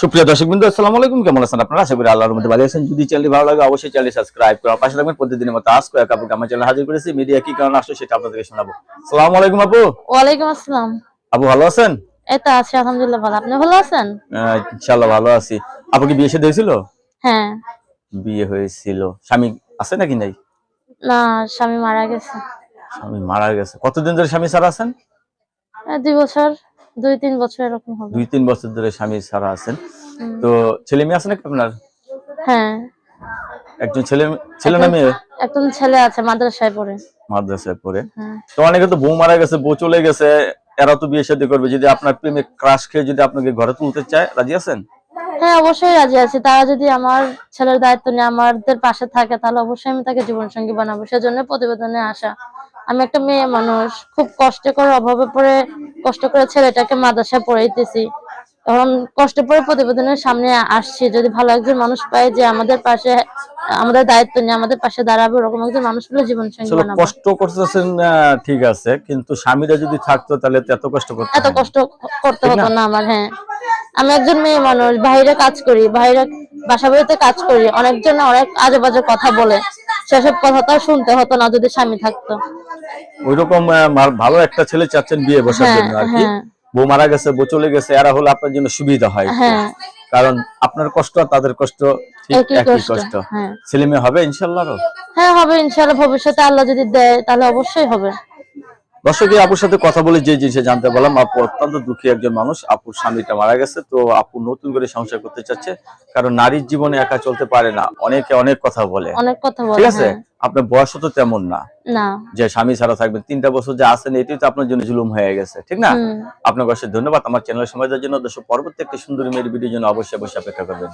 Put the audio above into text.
সুপ্রিয় দর্শক বিন্দু আসসালামু আলাইকুম। কেমন আছেন আপনারা? আশা করি আল্লাহর মধ্যে ভালো আছেন। যদি চ্যানেলটি ভালো লাগে অবশ্যই চ্যানেলটি সাবস্ক্রাইব করুন পাশে থাকবেন। প্রতিদিনের মতো আজকে এক আপুকে আমার চ্যানেলে হাজির করেছি। মিডিয়া কি কারণে আসলো সেটা আপনাদেরকে শোনাবো। আসসালামু আলাইকুম আপু। ওয়ালাইকুম আসসালাম। আপু ভালো আছেন? এই তো আছি আলহামদুলিল্লাহ ভালো। আপনি ভালো আছেন? ইনশাআল্লাহ ভালো আছি। আপু কি বিয়ে সাথে হয়েছিল? হ্যাঁ। বিয়ে হয়েছিল। স্বামী আছে নাকি নাই? না স্বামী মারা গেছে। স্বামী মারা গেছে। কতদিন ধরে স্বামী ছাড়া আছেন? দুই বছর। দুই তিন বছর এরকম হবে। দুই তিন বছর ধরে স্বামী ছাড়া আছেন। তো ছেলে মেয়ে আছে নাকি আপনার? হ্যাঁ। একজন ছেলে ছেলে না মেয়ে? একজন ছেলে আছে মাদ্রাসায় পড়ে। মাদ্রাসায় পড়ে। হ্যাঁ। তো অনেকে তো বউ মারা গেছে বউ চলে গেছে এরা তো বিয়ে শাদী করবে। যদি আপনার প্রেমে ক্রাশ খেয়ে যদি আপনাকে ঘরে তুলতে চায় রাজি আছেন? হ্যাঁ অবশ্যই রাজি আছি। তারা যদি আমার ছেলের দায়িত্ব নিয়ে আমাদের পাশে থাকে তাহলে অবশ্যই আমি তাকে জীবন সঙ্গী বানাবো। সেজন্য প্রতিবেদনে আসা। আমি একটা মেয়ে মানুষ খুব কষ্ট করে অভাবে পড়ে কষ্ট করে ছেলেটাকে মাদ্রাসায় পড়াইতেছি। এখন কষ্ট করে প্রতিবেদনের সামনে আসছি যদি ভালো একজন মানুষ পাই যে আমাদের পাশে আমাদের দায়িত্ব নিয়ে আমাদের পাশে দাঁড়াবে ওরকম একজন মানুষ পেলে জীবন সঙ্গী বানাবো। কষ্ট করতেছেন ঠিক আছে কিন্তু স্বামীরা যদি থাকতো তাহলে এত কষ্ট করতে এত কষ্ট করতে হতো না? না আমার হ্যাঁ। আমি একজন মেয়ে মানুষ বাইরে কাজ করি বাইরে বাসা বাড়িতে কাজ করি অনেকজন অনেক আজে বাজে কথা বলে। সেসব কথা তো শুনতে হতো না যদি স্বামী থাকতো। ওইরকম রকম ভালো একটা ছেলে চাচ্ছেন বিয়ে বসার হ্যাঁ জন্য আর কি। হ্যাঁ। বউ মারা গেছে বউ চলে গেছে এরা হলো আপনার জন্য সুবিধা হয় হ্যাঁ। কারণ আপনার কষ্ট তাদের কষ্ট একই কষ্ট ছেলে মেয়ে হবে ইনশাল্লাহ হ্যাঁ হবে ইনশাআল্লাহ ভবিষ্যতে আল্লাহ যদি দেয় তাহলে অবশ্যই হবে। দর্শক আপুর সাথে কথা বলে যে জিনিসে জানতে পারলাম আপু অত্যন্ত দুঃখী একজন মানুষ। আপুর স্বামীটা মারা গেছে তো আপু নতুন করে সংসার করতে চাচ্ছে। কারণ নারীর জীবনে একা চলতে পারে না। অনেকে অনেক কথা বলে। অনেক কথা বলে ঠিক আছে? হ্যাঁ। আপনার বয়স তো তেমন না। যে স্বামী ছাড়া থাকবেন তিনটা বছর যে আছেন এটাই তো আপনার জন্য জুলুম হয়ে গেছে। ঠিক না? আপনার অবশ্যই ধন্যবাদ। আমার চ্যানেলের সময় দেওয়ার জন্য। দর্শক পরবর্তী একটি সুন্দর মেয়ের ভিডিওর জন্য অবশ্যই অবশ্যই অপেক্ষা করবেন।